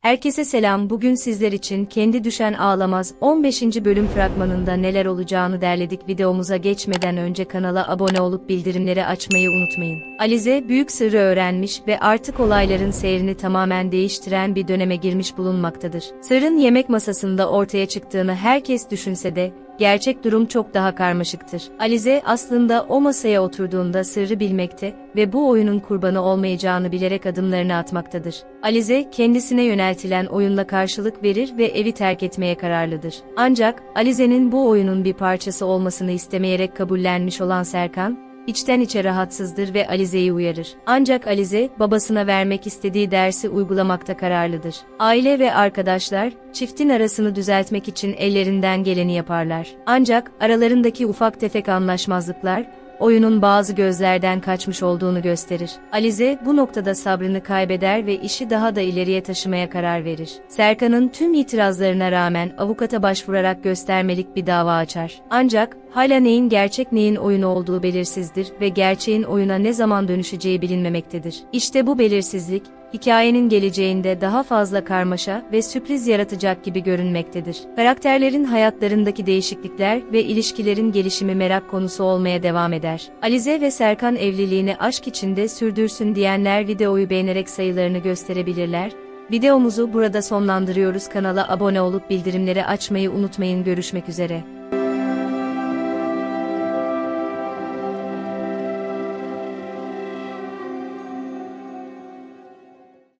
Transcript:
Herkese selam. Bugün sizler için Kendi Düşen Ağlamaz 15. bölüm fragmanında neler olacağını derledik. Videomuza geçmeden önce kanala abone olup bildirimleri açmayı unutmayın. Alize büyük sırrı öğrenmiş ve artık olayların seyrini tamamen değiştiren bir döneme girmiş bulunmaktadır. Sırrın yemek masasında ortaya çıktığını herkes düşünse de gerçek durum çok daha karmaşıktır. Alize aslında o masaya oturduğunda sırrı bilmekte ve bu oyunun kurbanı olmayacağını bilerek adımlarını atmaktadır. Alize kendisine yöneltilen oyunla karşılık verir ve evi terk etmeye kararlıdır. Ancak Alize'nin bu oyunun bir parçası olmasını istemeyerek kabullenmiş olan Serkan, içten içe rahatsızdır ve Alize'yi uyarır. Ancak Alize, babasına vermek istediği dersi uygulamakta kararlıdır. Aile ve arkadaşlar, çiftin arasını düzeltmek için ellerinden geleni yaparlar. Ancak aralarındaki ufak tefek anlaşmazlıklar, oyunun bazı gözlerden kaçmış olduğunu gösterir. Alize bu noktada sabrını kaybeder ve işi daha da ileriye taşımaya karar verir. Serkan'ın tüm itirazlarına rağmen avukata başvurarak göstermelik bir dava açar. Ancak hala neyin gerçek neyin oyun olduğu belirsizdir ve gerçeğin oyuna ne zaman dönüşeceği bilinmemektedir. İşte bu belirsizlik, hikayenin geleceğinde daha fazla karmaşa ve sürpriz yaratacak gibi görünmektedir. Karakterlerin hayatlarındaki değişiklikler ve ilişkilerin gelişimi merak konusu olmaya devam eder. Alize ve Serkan evliliğini aşk içinde sürdürsün diyenler videoyu beğenerek sayılarını gösterebilirler. Videomuzu burada sonlandırıyoruz. Kanala abone olup bildirimleri açmayı unutmayın. Görüşmek üzere.